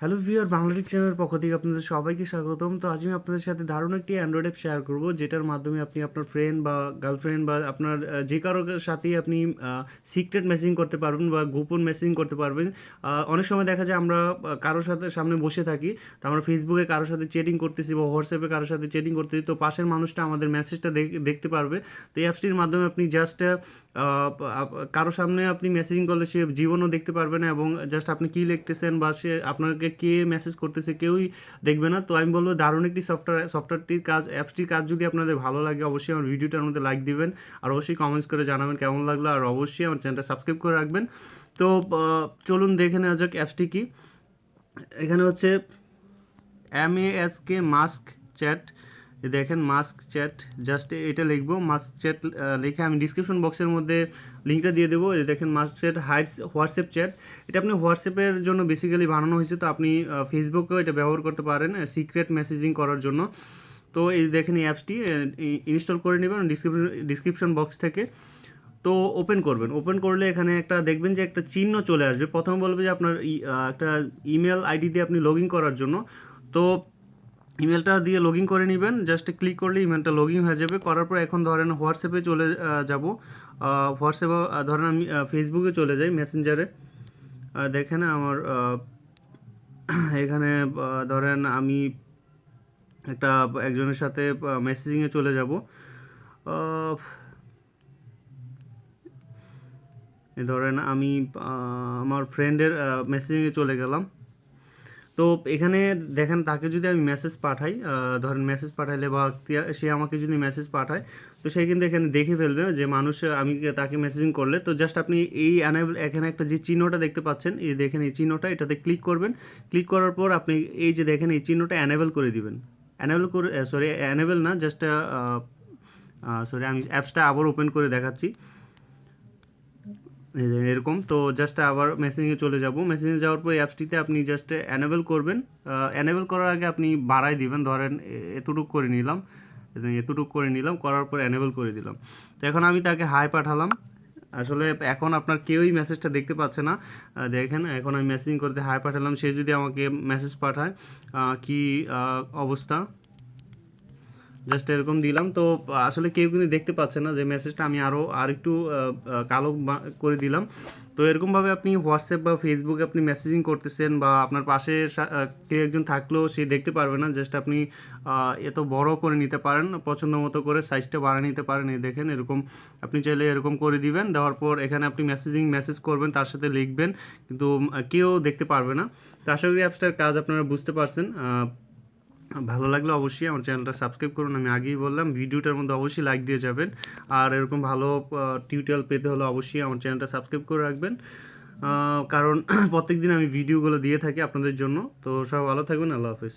Hello viewer বাংলাটিক চ্যানেলের পক্ষ থেকে আপনাদের সবাইকে স্বাগতম। তো আজ আমি আপনাদের সাথে দারুণ একটি অ্যান্ড্রয়েড অ্যাপ শেয়ার করব, যেটার মাধ্যমে আপনি আপনার ফ্রেন্ড বা গার্লফ্রেন্ড বা আপনার যে কারোর সাথেই আপনি সিক্রেট মেসেজিং করতে পারবেন বা গোপন মেসেজিং করতে পারবেন। অনেক সময় দেখা যায় আমরা কারোর সাথে সামনে বসে থাকি, তো আমরা ফেসবুকে কারোর সাথে চ্যাটিং করতেছি বা হোয়াটসঅ্যাপে কারোর সাথে চ্যাটিং করতেছি, তো পাশের মানুষটা আমাদের মেসেজটা দেখতে পারবে। তো এই অ্যাপসটির মাধ্যমে আপনি জাস্ট কারোর সামনে আপনি মেসেজিং করলে সে জীবনও দেখতে পারবে না এবং জাস্ট আপনি কী লিখতেছেন বা সে আপনাকে কে মেসেজ করতেছে, কেউই দেখবে না। তো আমি বলব, দারুণ একটি সফটওয়্যার সফটওয়্যারটির কাজ অ্যাপসটির কাজ যদি আপনাদের ভালো লাগে, অবশ্যই আমার ভিডিওটার মধ্যে লাইক দিবেন আর অবশ্যই কমেন্টস করে জানাবেন কেমন লাগল আর অবশ্যই আমার চ্যানেলটা সাবস্ক্রাইব করে রাখবেন। তো চলুন দেখে নেওয়া যাক অ্যাপসটি কি। এখানে হচ্ছে M A S K mask chat দেখেন মাস্ক চ্যাট জাস্ট এটা লিখব মাস্ক চ্যাট লিখে আমি ডিসক্রিপশন বক্সের মধ্যে লিঙ্কটা দিয়ে দেবো। দেখেন মাস্ক চ্যাট হাইটস হোয়াটসঅ্যাপ চ্যাট এটা আপনি হোয়াটসঅ্যাপের জন্য বেসিক্যালি বানানো হয়েছে, তো আপনি ফেসবুকেও এটা ব্যবহার করতে পারেন সিক্রেট মেসেজিং করার জন্য। তো এই দেখেন এই অ্যাপসটি ইনস্টল করে নেবেন ডিসক্রিপশন বক্স থেকে। তো ওপেন করবেন। ওপেন করলে এখানে একটা, দেখবেন যে একটা চিহ্ন চলে আসবে। প্রথমে বলবে যে আপনার একটা ইমেল আইডি দিয়ে আপনি লগ ইন করার জন্য। তো ইমেলটা দিয়ে লগ করে নেবেন। জাস্ট ক্লিক করলে ইমেলটা লগ হয়ে যাবে। করার পর এখন ধরেন হোয়াটসঅ্যাপে চলে যাব। হোয়াটসঅ্যাপে ধরেন আমি ফেসবুকে চলে যাই মেসেঞ্জারে দেখেন আমার এখানে ধরেন আমি একটা, একজনের সাথে মেসেজিংয়ে চলে যাব। ধরেন আমি আমার ফ্রেন্ডের মেসেজিংয়ে চলে গেলাম। তো এখানে দেখেন, তাকে যদি আমি মেসেজ পাঠাই ধরেন মেসেজ পাঠাইলে বা সে আমাকে যদি মেসেজ পাঠায়, তো সে কিন্তু এখানে দেখে ফেলবে যে মানুষ, আমি তাকে মেসেজিং করলে। তো জাস্ট আপনি এই অ্যানেবল এখানে একটা যে চিহ্নটা দেখতে পাচ্ছেন, এই দেখেন এই চিহ্নটা, এটাতে ক্লিক করবেন। ক্লিক করার পর আপনি এই যে দেখেন, এই চিহ্নটা অ্যানেবল করে দিবেন। অ্যানেবল করে সরি অ্যানেবল না জাস্ট সরি আমি অ্যাপসটা আবার ওপেন করে দেখাচ্ছি। এরকম, তো জাস্ট আবার মেসেঞ্জে চলে যাব। মেসেঞ্জে যাওয়ার পর অ্যাপসটিতে আপনি জাস্ট অ্যানেবল করবেন। অ্যানেবল করার আগে আপনি বাড়াই দিবেন, ধরেন এতটুকু করে নিলাম। এতটুকু করে নিলাম, করার পর অ্যানেবল করে দিলাম। তো এখন আমি তাকে হাই পাঠালাম। আসলে এখন আপনার কেউই মেসেজটা দেখতে পাচ্ছে না। দেখেন, এখন আমি মেসেজিং করতে হাই পাঠালাম। সে যদি আমাকে মেসেজ পাঠায় কি অবস্থা? জাস্ট এরকম দিলাম। তো, আসলে কেউ কিন্তু দেখতে পাচ্ছে না যে মেসেজটা আমি আরও আর একটু কালো করে দিলাম। তো, এরকমভাবে আপনি হোয়াটসঅ্যাপ বা ফেসবুকে আপনি মেসেজিং করতেছেন বা আপনার পাশে কেউ একজন থাকলেও সে দেখতে পারবে না। জাস্ট আপনি এত বড় করে নিতে পারেন, পছন্দ মতো করে সাইজটা বাড়িয়ে নিতে পারেন। এই দেখেন, এরকম আপনি চাইলে এরকম করে দিবেন। দেওয়ার পর এখানে আপনি মেসেজিং মেসেজ করবেন, তার সাথে লিখবেন। কিন্তু কেউ দেখতে পারবে না। তো, আশা করি অ্যাপসটার কাজ আপনারা বুঝতে পারছেন। ভালো লাগলে অবশ্যই আমার চ্যানেলটা সাবস্ক্রাইব করুন। আমি আগেই বললাম, ভিডিওটার মধ্যে অবশ্যই লাইক দিয়ে যাবেন। আর এরকম ভালো টিউটোরিয়াল পেতে হলে অবশ্যই আমার চ্যানেলটা সাবস্ক্রাইব করে রাখবেন। কারণ প্রত্যেক দিন আমি ভিডিওগুলো দিয়ে থাকি আপনাদের জন্য। তো সব ভালো থাকবেন, আল্লাহ হাফিজ।